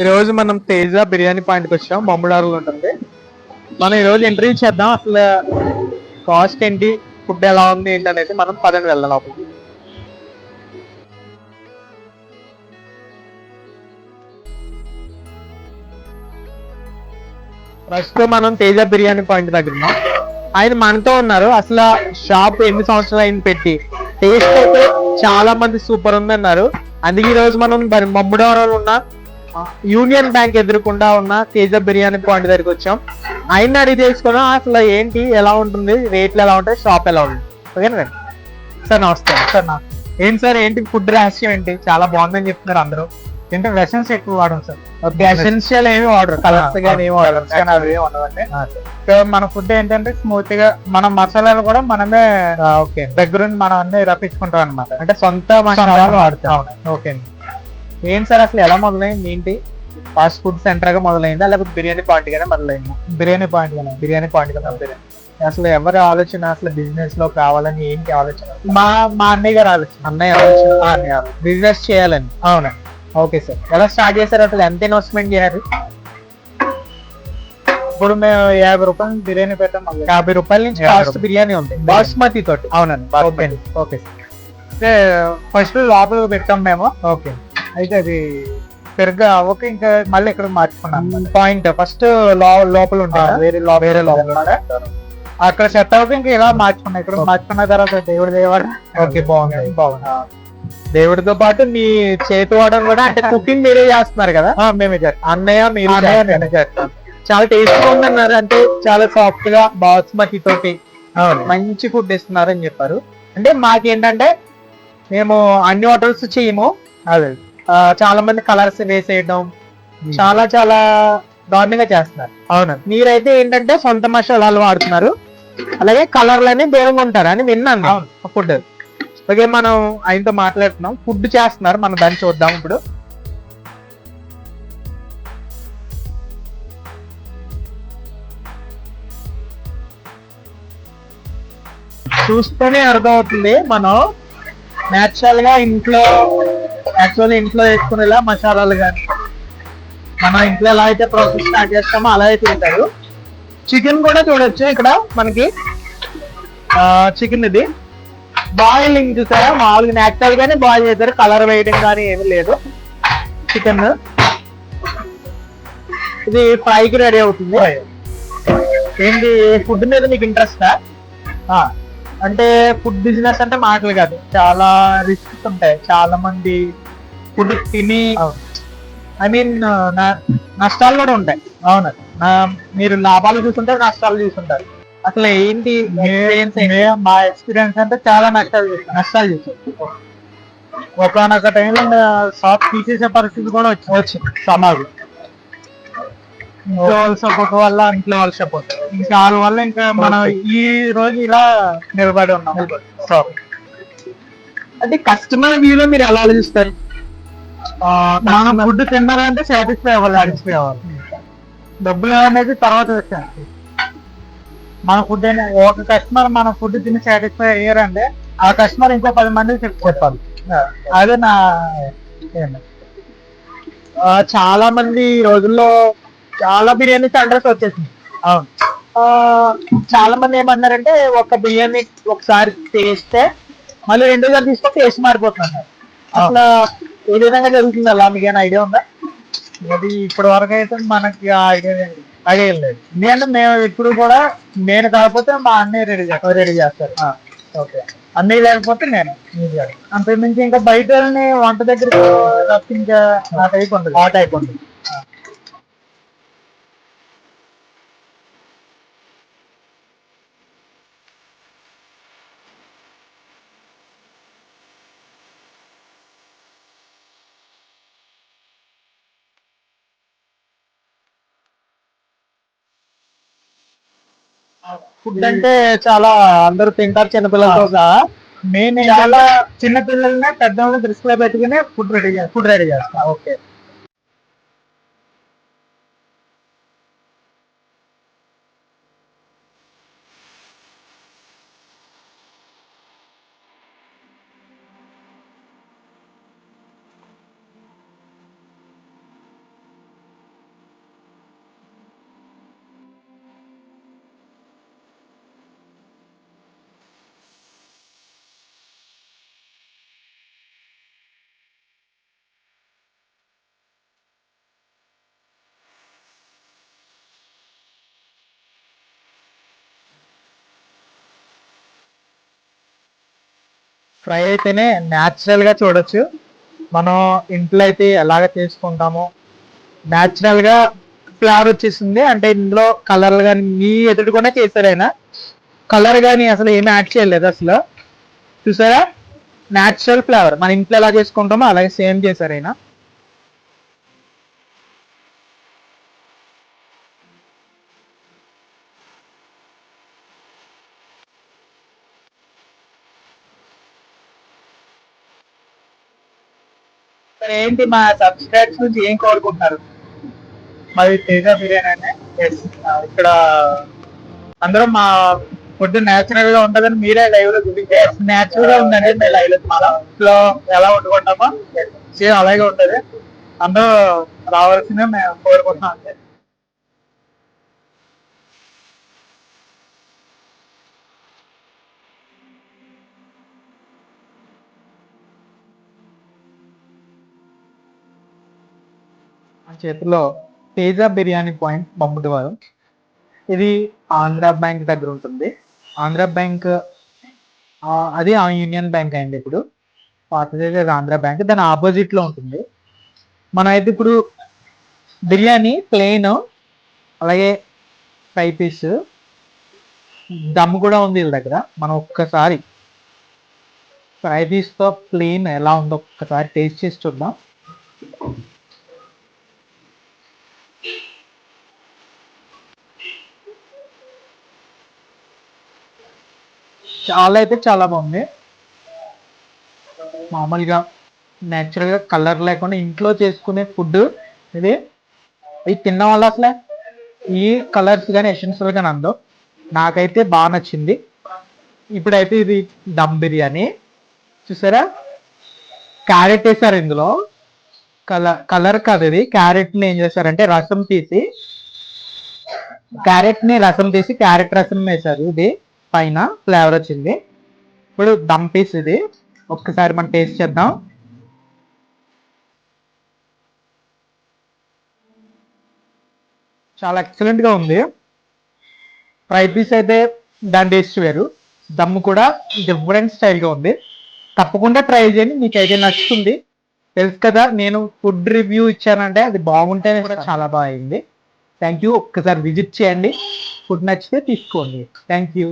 ఈ రోజు మనం తేజ బిర్యానీ పాయింట్కి వచ్చాం. బొమ్మడారులో ఉంటుంది. మనం ఈ రోజు ఇంటర్వ్యూ చేద్దాం. అసలు కాస్ట్ ఏంటి? ఫుడ్ ఎలా ఉంది? ఏంటి అనేది మనం పదండి వెళ్దాం లోపలికి. ప్రస్తుతం మనం తేజ బిర్యానీ పాయింట్ దగ్గర ఉన్నాం. ఆయన మనతో ఉన్నారు. అసలు షాప్ ఎన్ని సంవత్సరాలు అయింది పెట్టి? టేస్ట్ అయితే చాలా మంది సూపర్ ఉంది అన్నారు. అందుకే ఈ రోజు మనం మరి మమ్ముడవరంలో ఉన్న యూనియన్ బ్యాంక్ ఎదురుకుండా ఉన్న తేజ బిర్యానీ పాయింట్ దగ్గరికి వచ్చాం. ఆయన అడిగి తెలుసుకున్నాం అసలు ఏంటి ఎలా ఉంటుంది రేట్లు ఎలా ఉంటాయి షాప్ ఎలా ఉంటుంది ఓకేనా సార్? నమస్తే. సార్ నా ఏంటి సార్ ఏంటి ఫుడ్ రహస్యం ఏంటి? చాలా బాగుందని చెప్తున్నారు అందరూ. అంటే వెసన్స్ ఎక్కువ వాడడం సార్. ఎసెన్షియల్ ఏమి ఆర్డర్ కలర్స్ కానీ ఏమి ఆర్డర్ కానీ అవి ఉండవండి సో మన ఫుడ్ ఏంటంటే స్మూత్గా మన మసాలాలు కూడా మనమే ఓకే. దగ్గరుండి మనం అన్ని రప్పించుకుంటాం అనమాట అంటే సొంత మసాలాలు వాడతాం. ఓకే. ఏంటి సార్ అసలు ఎలా మొదలైంది? ఏంటి? ఫాస్ట్ ఫుడ్ సెంటర్గా మొదలైందా? లేకపోతే బిర్యానీ పాయింట్ గానే మొదలైందా? బిర్యానీ పాయింట్గా బిర్యానీ పాయింట్గా మొదలైంది అసలు ఎవరి ఆలోచన అసలు బిజినెస్లో కావాలని ఏంటి ఆలోచన? మా మా అన్నయ్య గారు ఆలోచన. అన్నయ్య ఆలోచన. బిజినెస్ చేయాలని. అవునా. Okay sir. ఎలా స్టార్ట్ చేశారు? అసలు ఎంత ఇన్వెస్ట్మెంట్ చేయాలి ఇప్పుడు మేము యాభై రూపాయలు బిర్యానీ పెట్టాం. యాభై రూపాయల నుంచి కాస్ట్ బిర్యానీ ఉంది. బాస్మతి తోటి. అవునండి. ఓకే. ఓకే ఫస్ట్ లోపల పెట్టాం మేము. ఓకే. అయితే అది పెరుగ్గా అవ్వక ఇంకా మళ్ళీ ఇక్కడ మార్చుకున్నాం పాయింట్. ఫస్ట్ లోపల ఉంటుంది వేరే వేరే లోపల అక్కడ సెట్ అవ్వక ఇంకా ఇలా మార్చుకున్నాం. ఇక్కడ మార్చుకున్న తర్వాత దేవుడు దేవాడు ఓకే బాగుంది. బాగుంది. దేవుడితో పాటు మీ చేతి వాడడం కూడా అంటే కుకింగ్ మీరే చేస్తున్నారు కదా? మేమే చేస్తాం. అన్నయ్య మీరు. నేనే చేస్తాను. చాలా టేస్ట్ ఉందన్నారు అంటే చాలా సాఫ్ట్గా బాస్మతి తోటి మంచి ఫుడ్ ఇస్తున్నారు అని చెప్పారు. అంటే మాకేంటంటే మేము అన్ని హోటల్స్ చేయము. అదే. చాలా మంది కలర్స్ వేసేయడం చాలా చాలా దారుణంగా చేస్తున్నారు. అవునండి మీరైతే ఏంటంటే సొంత మసాలాలు వాడుతున్నారు. అలాగే కలర్లని దూరంగా ఉంటారు అని విన్నాను అవును. ఫుడ్. ఓకే మనం ఆయనతో మాట్లాడుతున్నాం. ఫుడ్ చేస్తున్నారు. మనం దాన్ని చూద్దాం ఇప్పుడు. చూస్తేనే అర్థమవుతుంది మనం నేచురల్గా ఇంట్లో యాక్చువల్ ఇంట్లో వేసుకునేలా మసాలాలు కానీ మనం ఇంట్లో ఎలా అయితే ప్రాసెస్ స్టార్ట్ చేస్తామో అలా అయితే ఉంటారు. చికెన్ కూడా చూడొచ్చు ఇక్కడ మనకి. చికెన్ ఇది. బాయిలింగ్ చూసారా? మామూలుగా నేచురల్ గానే బాయిల్ చేస్తారు. కలర్ వేయడం కానీ ఏమీ లేదు. చికెన్ ఇది ఫ్రైకి రెడీ అవుతుంది. ఏంటి ఫుడ్ మీద నీకు ఇంట్రెస్టా అంటే ఫుడ్ బిజినెస్ అంటే మాటలు కాదు. చాలా రిస్క్స్ ఉంటాయి. చాలా మంది ఫుడ్ తిని ఐ మీన్ నష్టాలు కూడా ఉంటాయి. అవును. మీరు లాభాలు చూస్తుంటారు నష్టాలు చూస్తుంటారు. అసలు ఏంటి? మే- ఎక్స్పీరియన్స్ అంటే చాలా నష్టాలు చూసాం నష్టాలు చూసారు ఒకనొక టైంలో షాప్ తీసేసే పరిస్థితి కూడా వచ్చింది. వచ్చింది. సమాజం ఇంట్లో వాళ్ళ సపోర్ట్ వల్ల ఇంట్లో వాళ్ళ సపోర్ట్ ఇంకా వాళ్ళ వల్ల ఇంకా మనం ఈ రోజు ఇలా నిలబడి ఉన్నాం. షాప్ అంటే కస్టమర్ వ్యూలో మీరు ఎలా ఆలోచిస్తారు? మనం ఫుడ్ తిన్నారంటే సాటిస్ఫై అవ్వాలి సాటిస్ఫై అవ్వాలి. డబ్బులు అనేది తర్వాత వచ్చాను మన ఫుడ్ ఒక కస్టమర్ మన ఫుడ్ తిని సాటిస్ఫై అయ్యారంటే ఆ కస్టమర్ ఇంకో పది మందికి చెప్పి చెప్పాలి. అదే నా చాలా మంది ఈ రోజుల్లో చాలా బిర్యానీ సెంటర్స్ వచ్చేసింది అవును. చాలా మంది ఏమన్నారంటే ఒక బిర్యానీ ఒకసారి చేస్తే మళ్ళీ రెండోసారి తీసుకొని టేస్ట్ మారిపోతున్నారు అసలు ఏ విధంగా జరుగుతుంది అలా మీకు ఏమైనా ఐడియా ఉందా? అది ఇప్పటి వరకు అయితే మనకి ఐడియా ఐడియా లేదు. ఎందుకంటే మేము ఇప్పుడు కూడా నేను కాకపోతే మా అన్నయ్య రెడీ చేస్తాను రెడీ చేస్తారు. ఓకే. అన్నయ్య లేకపోతే నేను. అంతకుమించి ఇంకా బయట వంట దగ్గర తప్పించే ఆ టైప్ ఉండదు. ఆ టైప్ ఉంది ఫుడ్ అంటే చాలా అందరూ తింటారు చిన్నపిల్లలతో సహా. మెయిన్ చాలా చిన్న పిల్లల్ని పెద్దవాళ్ళని దృష్టిలో పెట్టుకుని ఫుడ్ రెడీ చేస్తాం ఫుడ్ రెడీ చేస్తా. ఓకే ఫ్రై అయితేనే న్యాచురల్గా చూడొచ్చు. మనం ఇంట్లో అయితే ఎలాగ చేసుకుంటామో న్యాచురల్గా ఫ్లేవర్ వచ్చేసింది. అంటే ఇందులో కలర్ కానీ మీ ఎదుటికుండా చేశారు ఆయన. కలర్ కానీ అసలు ఏమి యాడ్ చేయలేదు అసలు. చూసారా? న్యాచురల్ ఫ్లేవర్ మన ఇంట్లో ఎలా చేసుకుంటామో అలాగే సేమ్ చేశారు ఆయన. ఏంటి మా సబ్స్క్రైబ్స్ నుంచి ఏం కోరుకుంటున్నారు? మాది తేజ బిర్యానీ. ఆ, ఇక్కడ అందరం మా ఫుడ్ నేచురల్గా ఉంటదని మీరే లైవ్లో చూపించే నేచురల్గా ఉందండి మేము లైవ్లో. మన ఇంట్లో ఎలా వండుకుంటామో సేమ్ అలాగే ఉంటది. అందరూ రావాల్సిందే మేము కోరుకుంటున్నాం చేతిలో తేజ బిర్యానీ పాయింట్ పంపుతారు ఇది ఆంధ్ర బ్యాంక్ దగ్గర ఉంటుంది. ఆంధ్ర బ్యాంక్ అది ఆ యూనియన్ బ్యాంక్ అయింది ఇప్పుడు. పాతది ఆంధ్ర బ్యాంక్ దాని ఆపోజిట్లో ఉంటుంది. మనం అయితే ఇప్పుడు బిర్యానీ ప్లెయిన్ అలాగే ఫ్రై పీస్ దమ్ కూడా ఉంది వీళ్ళ దగ్గర. మనం ఒక్కసారి ఫ్రై పీస్తో ప్లెయిన్ ఎలా ఉందో ఒక్కసారి టేస్ట్ చేసి చూద్దాం. చాలా అయితే చాలా బాగుంది. మామూలుగా న్యాచురల్గా కలర్ లేకుండా ఇంట్లో చేసుకునే ఫుడ్ ఇది. ఇది తిన్న వల్ల అసలు ఈ కలర్స్ కానీ ఎసెన్షియల్ కానీ అందం నాకైతే బాగా నచ్చింది. ఇప్పుడైతే ఇది దమ్ బిర్యానీ. చూసారా? క్యారెట్ వేసారు ఇందులో. కలర్ కలర్ కాదు ఇది. క్యారెట్ని ఏం చేశారంటే రసం తీసి క్యారెట్ని రసం తీసి క్యారెట్ రసం వేశారు ఇది. పైన ఫ్లేవర్ వచ్చింది ఇప్పుడు దమ్ పీస్ ఇది. ఒక్కసారి మనం టేస్ట్ చేద్దాం. చాలా ఎక్సలెంట్గా ఉంది. ఫ్రై పీస్ అయితే దాని టేస్ట్ వేరు. దమ్ కూడా డిఫరెంట్ స్టైల్గా ఉంది. తప్పకుండా ట్రై చేయండి. మీకు అయితే నచ్చుతుంది. తెలుసు కదా నేను ఫుడ్ రివ్యూ ఇచ్చానంటే అది బాగుంటేనే కూడా చాలా బాగుంది. థ్యాంక్ యూ ఒక్కసారి విజిట్ చేయండి. ఫుడ్ నచ్చితే తీసుకోండి. Thank you